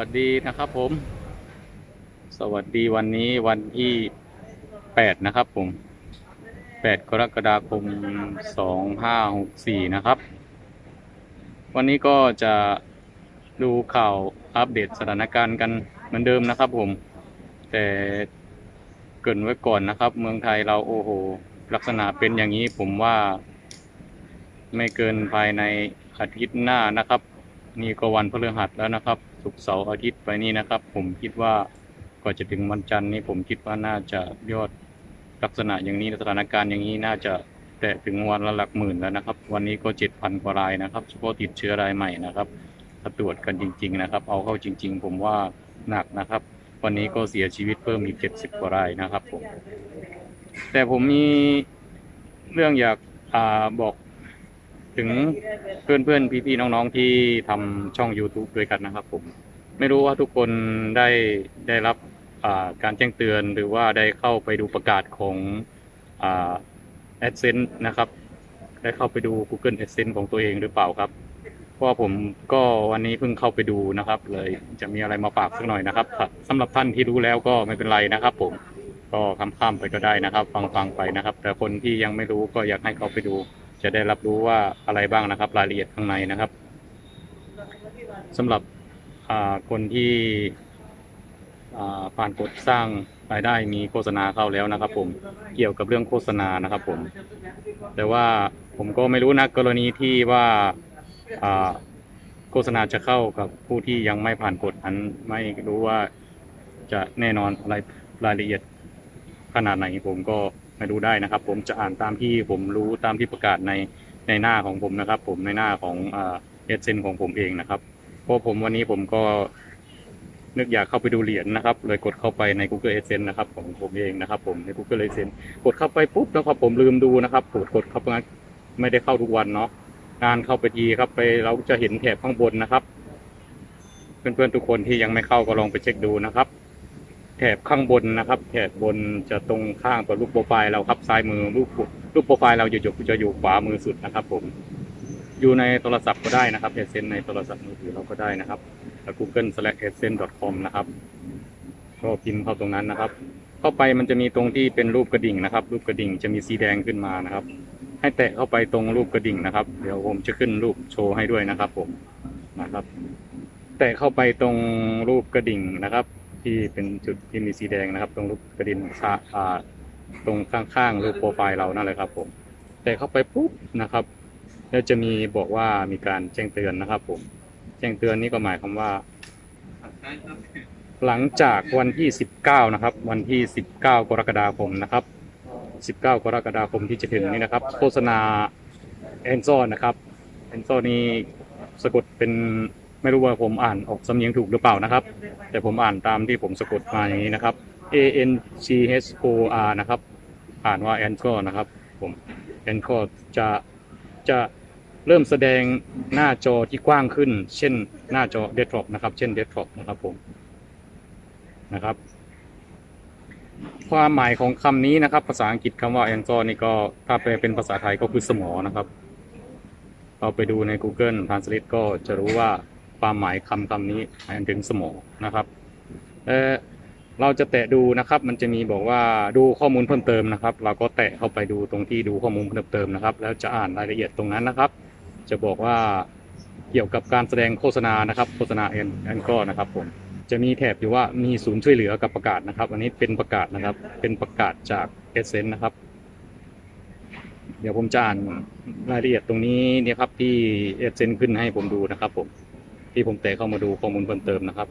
วัสดีนะครับผม สวัสดีวันนี้วันที่แปดนะครับผมแปดกรกฎาคมสองห้าหกสี่นะครับ วันนี้ก็จะดูข่าวอัปเดตสถานการณ์กันเหมือนเดิมนะครับผม แต่เกรินไว้ก่อนนะครับ เมืองไทยเราโอ้โห ลักษณะเป็นอย่างนี้ผมว่า ไม่เกินภายในอาทิตย์หน้านะครับ นี่ก็วันพฤหัสแล้วนะครับ ศุกร์เสาร์อาทิตย์ไปนี่นะครับ ผมคิดว่าก่อนจะถึงวันจันทร์นี้ผมคิดว่าน่าจะยอดลักษณะอย่างนี้สถานการณ์อย่างนี้น่าจะแตะถึงวันละหลักหมื่นแล้วนะครับ วันนี้ก็เจ็ดพันกว่ารายนะครับเฉพาะติดเชื้อรายใหม่นะครับถ้าตรวจกันจริง ๆ นะครับ เอาเข้าจริง ๆ ผมว่าหนักนะครับ วันนี้ก็เสียชีวิตเพิ่มอีกเจ็ดสิบกว่ารายนะครับผมแต่ผมมีเรื่องอยากอบอก ถึงเพื่อนเพื่อนพี่พี่ๆน้องๆที่ทำช่อง YouTube ด้วยกันนะครับ ผม ไม่รู้ว่าทุกคนได้ได้รับการแจ้งเตือนหรือว่าได้เข้าไปดูประกาศของแอ่า AdSense นะครับ ได้เข้าไปดู Google AdSense ของตัวเองหรือเปล่าครับ เพราะผมก็วันนี้เพิ่งเข้าไปดูนะครับ เลยจะมีอะไรมาฝากสักหน่อยนะครับสำหรับท่านที่รู้แล้วก็ไม่เป็นไรนะครับ ผมก็ข้ามๆไปก็ได้นะครับ ฟังๆไปนะครับ แต่คนที่ยังไม่รู้ก็อยากให้เขาไปดู จะได้รับรู้ว่าอะไรบ้างนะครับ รายละเอียดข้างในนะครับสำหรับคนที่ผ่านกฎสร้างรายได้มีโฆษณาเข้าแล้วนะครับ ผมเกี่ยวกับเรื่องโฆษณานะครับ ผม แต่ว่าผมก็ไม่รู้นะกรณีที่ว่าอ่าโฆษณาจะเข้ากับผู้ที่ยังไม่ผ่านกฎนั้นไม่รู้ว่าจะแน่นอนอะไรรายละเอียดขนาดไหนผมก็ ม่รู้ได้นะครับ ผมจะอ่านตามที่ผมรู้ตามที่ประกาศในในหน้าของผมนะครับ ผมในหน้าของเอเซนของผมเองนะครับเพราะผมวันนี้ผมก็นึกอยากเข้าไปดูเหรียญนะครับ เลยกดเข้าไปใน Google Adsense นะครับของผมเองนะครับ ผมใน Google Adsense กดเข้าไปปุ๊บนะครับผมลืมดูนะครับกดกดเข้าไปไม่ได้เข้าทุกวันเนาะงานเข้าไปทีครับไปเราจะเห็นแถบข้างบนนะครับ เพื่อนๆทุกคนที่ยังไม่เข้าก็ลองไปเช็คดูนะครับ แถบข้างบนนะครับ แถบบนจะตรงข้างกับรูปโปรไฟล์เราครับซ้ายมือรูปรูปโปรไฟล์เราจะอยู่จะอยู่ขวามือสุดนะครับ ผม อยู่ในโทรศัพท์ก็ได้นะครับ a d s e n s e ในโทรศัพท์มือถือเราก็ได้นะครับ google slash a d s e n com นะครับก็พิมพ์เข้าตรงนั้นนะครับ เข้าไปมันจะมีตรงที่เป็นรูปกระดิ่งนะครับ รูปกระดิ่งจะมีสีแดงขึ้นมานะครับ ให้แตะเข้าไปตรงรูปกระดิ่งนะครับ เดี๋ยวผมจะขึ้นรูปโชว์ให้ด้วยนะครับ ผมนะครับ แตะเข้าไปตรงรูปกระดิ่งนะครับ ที่เป็นจุดที่มีสีแดงนะครับ ตรงรูปกระดิ่งซ้ายอ่าตรงข้างๆรูปโปรไฟล์เรานั่นเลยครับผม แต่เข้าไปปุ๊บนะครับ แล้วจะมีบอกว่ามีการแจ้งเตือนนะครับ ผม แจ้งเตือนนี่ก็หมายความว่า หลังจากวันที่ 19 นะครับ วันที่ 19 กรกฎาคมนะครับ 19 กรกฎาคมที่จะถึงนี้นะครับ โฆษณาแอนโซนะครับแอนโซนี่สะกดเป็น ไม่รู้ว่าผมอ่านออกสำเนียงถูกหรือเปล่านะครับ แต่ผมอ่านตามที่ผมสะกดมาอย่างนี้นะครับ A N G H O R นะครับ อ่านว่า a n c o r นะครับ ผม a n c o r จะจะเริ่มแสดงหน้าจอที่กว้างขึ้น เช่นหน้าจอ desktop นะครับ เช่น desktop นะครับผมนะครับ ความหมายของคำนี้นะครับ ภาษาอังกฤษคำว่า a n c o r นี่ก็ถ้าแปลเป็นภาษาไทยก็คือสมอนะครับ เราไปดูใน Google Translate ก็จะรู้ว่า ความหมายคำคำนี้หมายถึงสมองนะครับเออเราจะแตะดูนะครับ มันจะมีบอกว่าดูข้อมูลเพิ่มเติมนะครับ เราก็แตะเข้าไปดูตรงที่ดูข้อมูลเพิ่มเติมนะครับ แล้วจะอ่านรายละเอียดตรงนั้นนะครับ จะบอกว่าเกี่ยวกับการแสดงโฆษณานะครับ โฆษณาแอนแอนก็นะครับผมจะมีแถบอยู่ว่ามีศูนย์ช่วยเหลือกับประกาศนะครับ อันนี้เป็นประกาศนะครับ เป็นประกาศจากเอเซนนะครับ เดี๋ยวผมจะอ่านรายละเอียดตรงนี้เนี่ยครับที่เอเซนขึ้นให้ผมดูนะครับผม ที่ผมแตะเข้ามาดูข้อมูลเพิ่มเติมนะครับ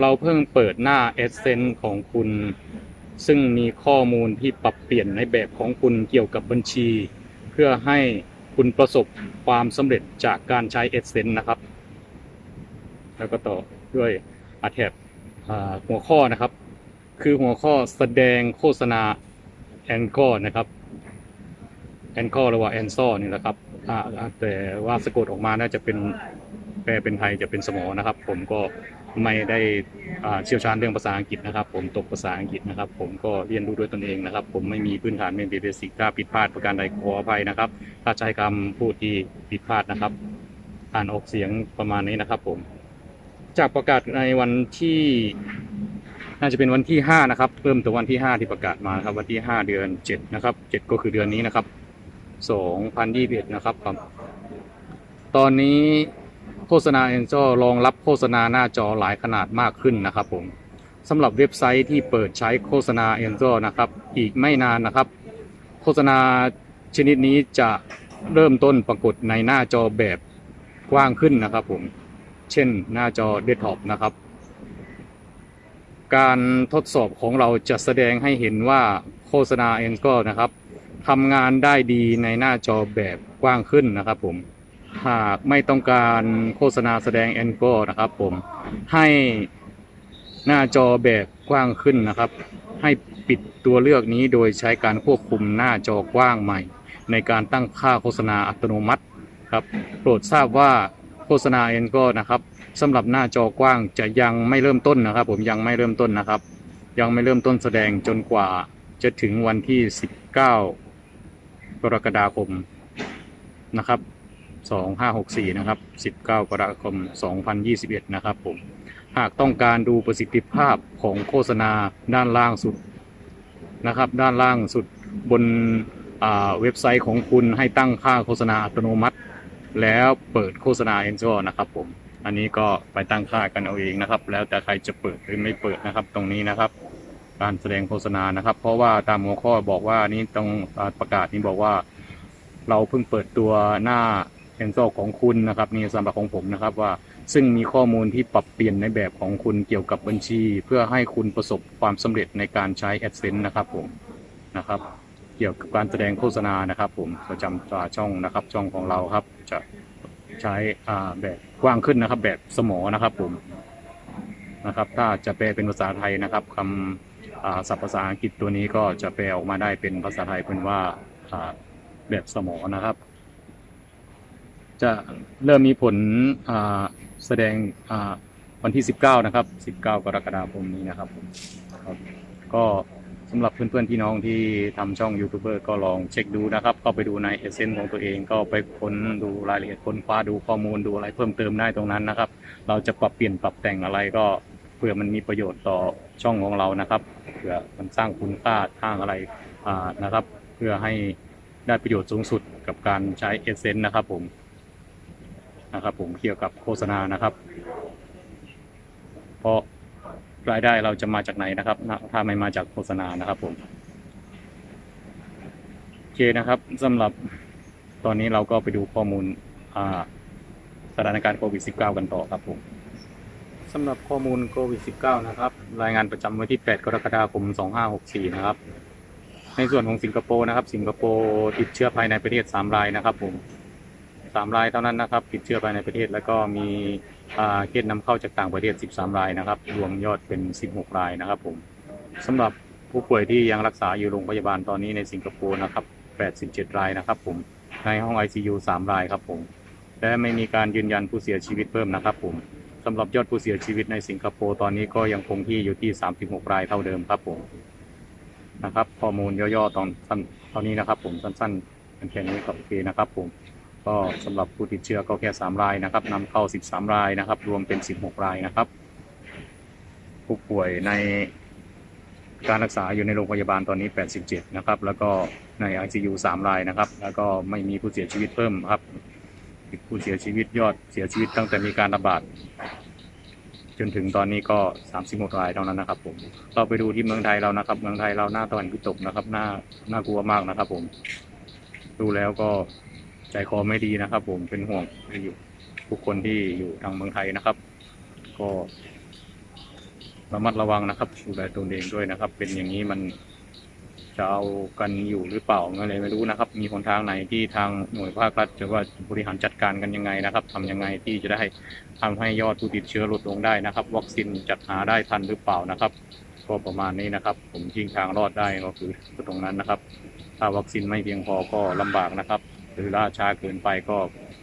เราเพิ่งเปิดหน้า a d s e n s e ของคุณ ซึ่งมีข้อมูลที่ปรับเปลี่ยนในแบบของคุณเกี่ยวกับบัญชี เพื่อให้คุณประสบความสำเร็จจากการใช้ a d s e n s e นะครับ แล้วก็ต่อด้วยอาแถบหัวข้อนะครับ คือหัวข้อแสดงโฆษณาแอนกอนะครับแอนกอหรือว่าแอนซอนี่แหละครับแต่ว่าสะกดออกมาน่าจะเป็น ปลเป็นไทยจะเป็นสมอนะครับ ผมก็ไม่ได้เชี่ยวชาญเรื่องภาษาอังกฤษนะครับ ผมตกภาษาอังกฤษนะครับ ผมก็เรียนรู้ด้วยตนเองนะครับ ผมไม่มีพื้นฐานเป็นเบสิกถ้าผิดพลาดประการใดขออภัยนะครับ ถ้าใช้คำพูดที่ผิดพลาดนะครับ อ่านออกเสียงประมาณนี้นะครับ ผม จากประกาศในวันที่น่าจะเป็นวันที่ 5 นะครับ เริ่มแต่วันที่ 5 ที่ประกาศมาครับ วันที่ 5 เดือน 7 นะครับ 7 ก็คือเดือนนี้นะครับ 2021 นะครับครับตอนนี้ โฆษณา a n g e l รองรับโฆษณาหน้าจอหลายขนาดมากขึ้นนะครับผมสำหรับเว็บไซต์ที่เปิดใช้โฆษณา a n g e l นะครับ อีกไม่นานนะครับ โฆษณาชนิดนี้จะเริ่มต้นปรากฏในหน้าจอแบบกว้างขึ้นนะครับผม เช่นหน้าจอเดสก์ท็อปนะครับ การทดสอบของเราจะแสดงให้เห็นว่าโฆษณาเองก็นะครับทำงานได้ดีในหน้าจอแบบกว้างขึ้นนะครับผม หากไม่ต้องการโฆษณาแสดงแอนก็นะครับผมให้หน้าจอแบบกว้างขึ้นนะครับ ให้ปิดตัวเลือกนี้โดยใช้การควบคุมหน้าจอกว้างใหม่ ในการตั้งค่าโฆษณาอัตโนมัติครับ โปรดทราบว่าโฆษณาเองก็นะครับสำหรับหน้าจอกว้างจะยังไม่เริ่มต้นนะครับ ผมยังไม่เริ่มต้นนะครับ ยังไม่เริ่มต้นแสดงจนกว่าจะถึงวันที่ 19 กรกฎาคมนะครับ 2564 นะครับ 19 กรกฎาคม 2021 นะครับผม หากต้องการดูประสิทธิภาพของโฆษณาด้านล่างสุดนะครับ ด้านล่างสุดบนอ่าเว็บไซต์ของคุณให้ตั้งค่าโฆษณาอัตโนมัติ แล้วเปิดโฆษณา a n g e l นะครับผม อันนี้ก็ไปตั้งค่ากันเอาเองนะครับ แล้วแต่ใครจะเปิดหรือไม่เปิดนะครับ ตรงนี้นะครับ การแสดงโฆษณานะครับ เพราะว่าตามหัวข้อบอกว่านี่ตรงอ่าประกาศนี้บอกว่า เราเพิ่งเปิดตัวหน้า a n g e l ของคุณนะครับนี่สำหรับของผมนะครับว่าซึ่งมีข้อมูลที่ปรับเปลี่ยนในแบบของคุณเกี่ยวกับบัญชี เพื่อให้คุณประสบความสำเร็จในการใช้ AdSense นะครับผมนะครับเกี่ยวกับการแสดงโฆษณานะครับผมประจำอ่าช่องนะครับช่องของเราครับจะใช้แบบกว้างขึ้นนะครับ แบบสมอนะครับผมนะครับ ถ้าจะแปลเป็นภาษาไทยนะครับคำศัพท์ภาษาอังกฤษตัวนี้ก็จะแปลออกมาได้เป็นภาษาไทยเป็นว่าแบบสมอนะครับ จะเริ่มมีผลแสดงวันที่ 19 นะครับ 19 กรกฎาคมนี้นะครับผมครับก็สำหรับเพื่อนๆพี่น้องที่ทำช่องยูทูบเบอร์ก็ลองเช็คดูนะครับ เข้าไปดูในเอเซนของตัวเอง ก็ไปค้นดูรายละเอียดค้นคว้าดูข้อมูลดูอะไรเพิ่มเติมได้ตรงนั้นนะครับ เราจะปรับเปลี่ยนปรับแต่งอะไรก็เพื่อมันมีประโยชน์ต่อช่องของเรานะครับเพื่อมันสร้างคุณค่าทางอะไรนะครับ เพื่อให้ได้ประโยชน์สูงสุดกับการใช้เอเซนนะครับผม นะครับผมเกี่ยวกับโฆษณานะครับ เพราะรายได้เราจะมาจากไหนนะครับ ถ้าไม่มาจากโฆษณานะครับผมโอเคนะครับสำหรับตอนนี้เราก็ไปดูข้อมูลสถานการณ์โควิด -19 กันต่อครับผมสำหรับข้อมูลโควิด -19 นะครับ รายงานประจำวันที่ 8 กรกฎาคม 2564 นะครับ ในส่วนของสิงคโปร์นะครับ สิงคโปร์ติดเชื้อภายในประเทศ 3 รายนะครับผม สามรายเท่านั้นนะครับ ติดเชื้อภายในประเทศแล้วก็มีเคสนำเข้าจากต่างประเทศ 13 รายนะครับ รวมยอดเป็น 16 รายนะครับผมสำหรับผู้ป่วยที่ยังรักษาอยู่โรงพยาบาลตอนนี้ในสิงคโปร์นะครับ 87 รายนะครับผม ในห้อง ICU 3 รายครับผม และไม่มีการยืนยันผู้เสียชีวิตเพิ่มนะครับผมสำหรับยอดผู้เสียชีวิตในสิงคโปร์ตอนนี้ก็ยังคงที่อยู่ที่ 36 รายเท่าเดิมครับผมนะครับข้อมูลย่อๆตอนสั้นเท่านี้นะครับผมสั้นๆแค่นี้ก็โอเคนะครับผม ก็สำหรับผู้ติดเชื้อก็แค่ 3 รายนะครับนำเข้า 13 รายนะครับ รวมเป็น 16 รายนะครับ ผู้ป่วยในการรักษาอยู่ในโรงพยาบาลตอนนี้ 87 นะครับ แล้วก็ใน ICU 3 รายนะครับ แล้วก็ไม่มีผู้เสียชีวิตเพิ่มครับ ผู้เสียชีวิตยอดเสียชีวิตตั้งแต่มีการระบาดจนถึงตอนนี้ก็36รายเท่านั้นนะครับ ผม เราไปดูที่เมืองไทยเรานะครับ เมืองไทยเราหน้าตะวันพิตกนะครับหน่าน่ากลัวมากนะครับ ผม ดูแล้วก็ ใจคอไม่ดีนะครับ ผมเป็นห่วงอยู่ทุกคนที่อยู่ทางเมืองไทยนะครับ ก็ระมัดระวังนะครับดูแลตัวเองด้วยนะครับ เป็นอย่างนี้มันจะเอากันอยู่หรือเปล่าก็เลยไม่รู้นะครับ มีหนทางไหนที่ทางหน่วยภาครัฐจะว่าบริหารจัดการกันยังไงนะครับทำยังไงที่จะได้ทำให้ยอดผู้ติดเชื้อลดลงได้นะครับ วัคซีนจัดหาได้ทันหรือเปล่านะครับ ก็ประมาณนี้นะครับ ผมทิ้งทางรอดได้ก็คือตรงนั้นนะครับ ถ้าวัคซีนไม่เพียงพอก็ลำบากนะครับ หรือล่าช้าเกินไปก็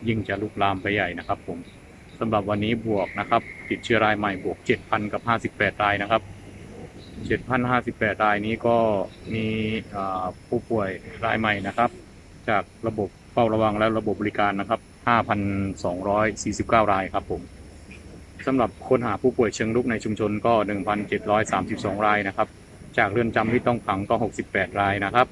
ยิ่งจะลุกลามไปใหญ่นะครับผมสำหรับวันนี้บวกนะครับ ติดเชื้อรายใหม่บวก 7,000 กับ 58 รายนะครับ 7,058 รายนี้ก็มีผู้ป่วยรายใหม่นะครับ จากระบบเฝ้าระวังและระบบบริการนะครับ 5,249 รายครับผมสำหรับค้นหาผู้ป่วยเชิงรุกในชุมชนก็ 1,732 รายนะครับ จากเรือนจำที่ต้องขังก็ 68 รายนะครับ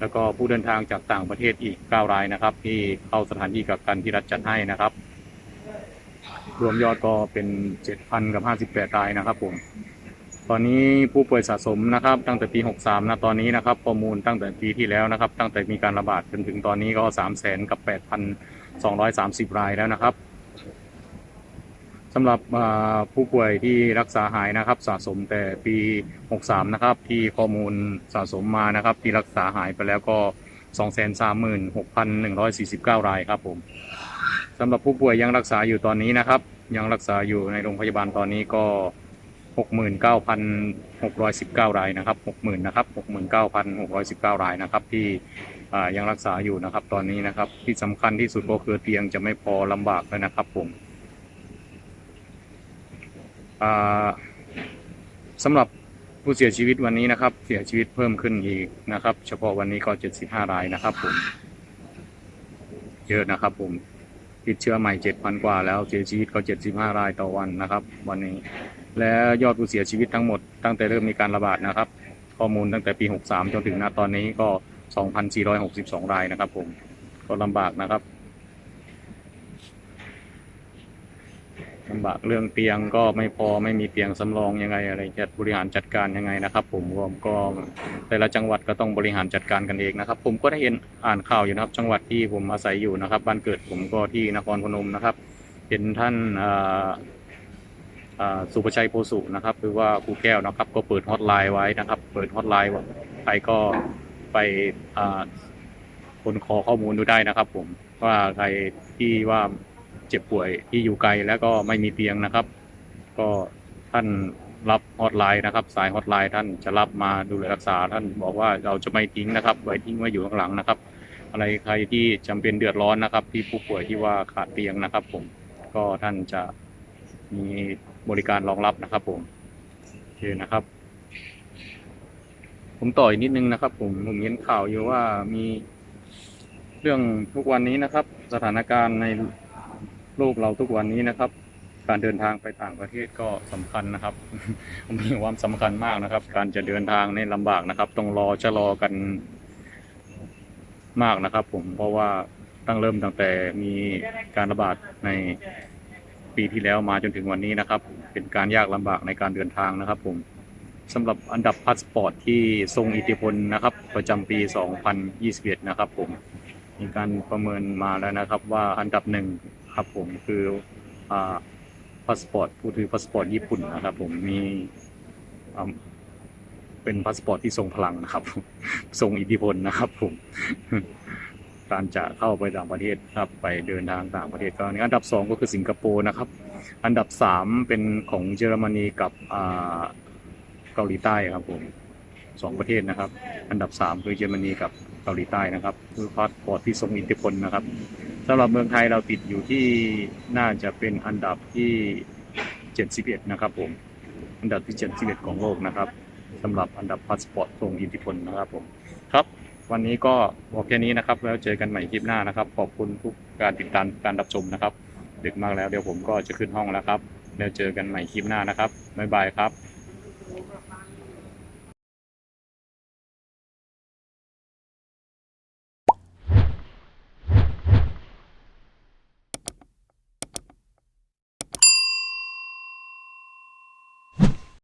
แล้วก็ผู้เดินทางจากต่างประเทศอีก 9 รายนะครับ ที่เข้าสถานที่กักกันที่รัฐจัดให้นะครับ รวมยอดก็เป็น 7,000 กับ 58 รายนะครับผมตอนนี้ผู้ป่วยสะสมนะครับ ตั้งแต่ปี 63 นะตอนนี้นะครับข้อมูลตั้งแต่ปีที่แล้วนะครับ ตั้งแต่มีการระบาดจนถึงตอนนี้ก็ 3 0 0 0 0 0 กับ 8,230 รายแล้วนะครับ สำหรับผู้ป่วยที่รักษาหายนะครับ สะสมแต่ปี 63 นะครับ ที่ข้อมูลสะสมมานะครับ ที่รักษาหายไปแล้วก็ 236,149 รายครับผมสำหรับผู้ป่วยยังรักษาอยู่ตอนนี้นะครับ ยังรักษาอยู่ในโรงพยาบาลตอนนี้ก็ 69,619 รายนะครับ 60,000 นะครับ 69,619 รายนะครับ ที่ยังรักษาอยู่นะครับ ตอนนี้นะครับ ที่สำคัญที่สุดก็คือเตียงจะไม่พอลำบากเลยนะครับผม สำหรับผู้เสียชีวิตวันนี้นะครับ เสียชีวิตเพิ่มขึ้นอีกนะครับ เฉพาะวันนี้ก็ 75 รายนะครับผมเยอะนะครับผมติดเชื้อใหม่ 7,000 กว่าแล้วเสียชีวิตก็ 75 รายต่อวันนะครับ วันนี้ และยอดผู้เสียชีวิตทั้งหมดตั้งแต่เริ่มมีการระบาดนะครับ ข้อมูลตั้งแต่ปี 63 จนถึงณตอนนี้ก็ 2,462 รายนะครับผมก็ลำบากนะครับ ลำบากเรื่องเตียงก็ไม่พอไม่มีเตียงสำรองยังไงอะไรจะบริหารจัดการยังไงนะครับ ผมก็ก็แต่ละจังหวัดก็ต้องบริหารจัดการกันเองนะครับ ผมก็ได้เห็นอ่านข่าวอยู่นะครับ จังหวัดที่ผมอาศัยอยู่นะครับ บ้านเกิดผมก็ที่นครพนมนะครับ เห็นท่านอ่าอ่าสุประชัยโพสุนะครับหรือว่าครูแก้วนะครับ ก็เปิดฮอตไลน์ไว้นะครับ เปิดฮอตไลน์ว่าใครก็ไปอ่าคนขอข้อมูลดูได้นะครับ ผมว่าใครที่ว่า เจ็บป่วยที่อยู่ไกลแล้วก็ไม่มีเตียงนะครับ ก็ท่านรับฮอตไลน์นะครับ สายฮอตไลน์ท่านจะรับมาดูแลรักษา ท่านบอกว่าเราจะไม่ทิ้งนะครับไว้ทิ้งไว้อยู่ข้างหลังนะครับ อะไรใครที่จำเป็นเดือดร้อนนะครับ ที่ผู้ป่วยที่ว่าขาดเตียงนะครับ ผมก็ท่านจะมีบริการรองรับนะครับ ผมโอเคนะครับ ผมต่ออีกนิดนึงนะครับ ผมผมเห็นข่าวอยู่ว่ามีเรื่องทุกวันนี้นะครับ สถานการณ์ใน โลกเราทุกวันนี้นะครับ การเดินทางไปต่างประเทศก็สำคัญนะครับ มีความสำคัญมากนะครับ การจะเดินทางในลำบากนะครับ ต้องรอชะลอกันมากนะครับ ผมเพราะว่าตั้งเริ่มตั้งแต่มีการระบาดในปีที่แล้วมาจนถึงวันนี้นะครับ เป็นการยากลำบากในการเดินทางนะครับ ผมสำหรับอันดับพาสปอร์ตที่ทรงอิทธิพลนะครับ ประจำปี 2021 นะครับผม มีการประเมินมาแล้วนะครับว่าอันดับหนึ่ง ครับผมคืออ่าพาสปอร์ตผู้ถือพาสปอร์ตญี่ปุ่นนะครับ ผมมีอ่าเป็นพาสปอร์ตที่ทรงพลังนะครับทรงอิทธิพลนะครับผมการจะเข้าไปต่างประเทศครับไปเดินทางต่างประเทศก็อันดับสองก็คือสิงคโปร์นะครับ อันดับสามเป็นของเยอรมนีกับเกาหลีใต้ครับผมสองประเทศนะครับ อันดับสามคือเยอรมนีกับ กาหลีใต้นะครับคือพาสปอร์ตที่ทรงอิทธิพลนะครับสำหรับเมืองไทยเราติดอยู่ที่น่าจะเป็นอันดับที่ 71 นะครับผมอันดับที่ 71 ของโลกนะครับสำหรับอันดับพาสปอร์ตทรงอิทธิพลนะครับผมครับ วันนี้ก็บอกแค่นี้นะครับ แล้วเจอกันใหม่คลิปหน้านะครับ ขอบคุณทุกการติดตามการรับชมนะครับดึกมากแล้วเดี๋ยวผมก็จะขึ้นห้องแล้วครับ แล้วเจอกันใหม่คลิปหน้านะครับบ๊ายบายครับ